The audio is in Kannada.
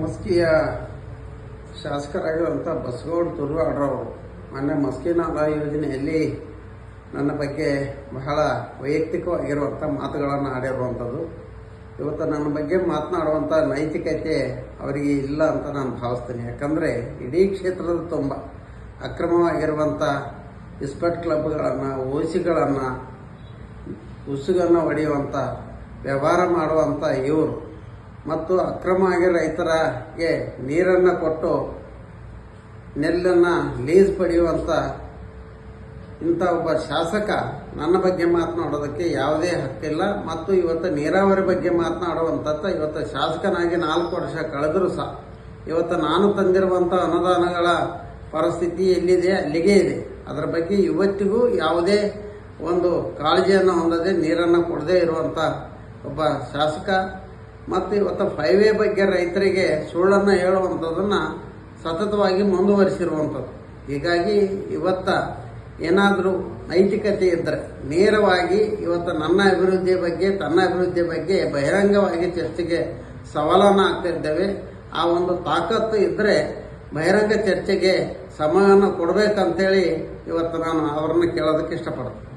ಮಸ್ಕಿಯ ಶಾಸಕರಾಗಿರುವಂಥ ಬಸಗೌಡ ತುರ್ವಾಡ್ರವರು ಮೊನ್ನೆ ಮಸ್ಕಿನಾಲ ಯೋಜನೆಯಲ್ಲಿ ನನ್ನ ಬಗ್ಗೆ ಬಹಳ ವೈಯಕ್ತಿಕವಾಗಿರುವಂಥ ಮಾತುಗಳನ್ನು ಆಡಿರುವಂಥದ್ದು. ಇವತ್ತು ನನ್ನ ಬಗ್ಗೆ ಮಾತನಾಡುವಂಥ ನೈತಿಕತೆ ಅವರಿಗೆ ಇಲ್ಲ ಅಂತ ನಾನು ಭಾವಿಸ್ತೀನಿ. ಯಾಕಂದರೆ ಇಡೀ ಕ್ಷೇತ್ರದ ತುಂಬ ಅಕ್ರಮವಾಗಿರುವಂಥ ಇಸ್ಪೆಟ್ ಕ್ಲಬ್ಗಳನ್ನು, ಓಸಿಗಳನ್ನು, ಉಸುಗನ್ನು ಹೊಡೆಯುವಂಥ, ವ್ಯವಹಾರ ಮಾಡುವಂಥ ಇವರು ಮತ್ತು ಅಕ್ರಮ ಆಗಿ ರೈತರಿಗೆ ನೀರನ್ನು ಕೊಟ್ಟು ನೆಲ್ಲನ್ನು ಲೀಸ್ ಪಡೆಯುವಂಥ ಇಂಥ ಒಬ್ಬ ಶಾಸಕ ನನ್ನ ಬಗ್ಗೆ ಮಾತನಾಡೋದಕ್ಕೆ ಯಾವುದೇ ಹಕ್ಕಿಲ್ಲ. ಮತ್ತು ಇವತ್ತು ನೀರಾವರಿ ಬಗ್ಗೆ ಮಾತನಾಡುವಂಥದ್ದು ಇವತ್ತು ಶಾಸಕನಾಗಿ ನಾಲ್ಕು ವರ್ಷ ಕಳೆದರೂ ಸಹ ಇವತ್ತು ನಾನು ತಂದಿರುವಂಥ ಅನುದಾನಗಳ ಪರಿಸ್ಥಿತಿ ಎಲ್ಲಿದೆ? ಅಲ್ಲಿಗೆ ಇದೆ. ಅದರ ಬಗ್ಗೆ ಇವತ್ತಿಗೂ ಯಾವುದೇ ಒಂದು ಕಾಳಜಿಯನ್ನು ಹೊಂದದೆ ನೀರನ್ನು ಕೊಡದೇ ಇರುವಂಥ ಒಬ್ಬ ಶಾಸಕ ಮತ್ತು ಇವತ್ತು ಫೈವೇ ಬಗ್ಗೆ ರೈತರಿಗೆ ಸುಳ್ಳನ್ನು ಹೇಳುವಂಥದ್ದನ್ನು ಸತತವಾಗಿ ಮುಂದುವರಿಸಿರುವಂಥದ್ದು. ಹೀಗಾಗಿ ಇವತ್ತ ಏನಾದರೂ ನೈತಿಕತೆ ಇದ್ದರೆ ನೇರವಾಗಿ ಇವತ್ತು ನನ್ನ ಅಭಿವೃದ್ಧಿಯ ಬಗ್ಗೆ, ತನ್ನ ಅಭಿವೃದ್ಧಿಯ ಬಗ್ಗೆ ಬಹಿರಂಗವಾಗಿ ಚರ್ಚೆಗೆ ಸವಾಲನ್ನು ಹಾಕ್ತಿದ್ದೇವೆ ಆ ಒಂದು ತಾಕತ್ತು ಇದ್ದರೆ ಬಹಿರಂಗ ಚರ್ಚೆಗೆ ಸಮಯವನ್ನು ಕೊಡಬೇಕಂತೇಳಿ ಇವತ್ತು ನಾನು ಅವರನ್ನು ಕೇಳೋದಕ್ಕೆ ಇಷ್ಟಪಡ್ತೀನಿ.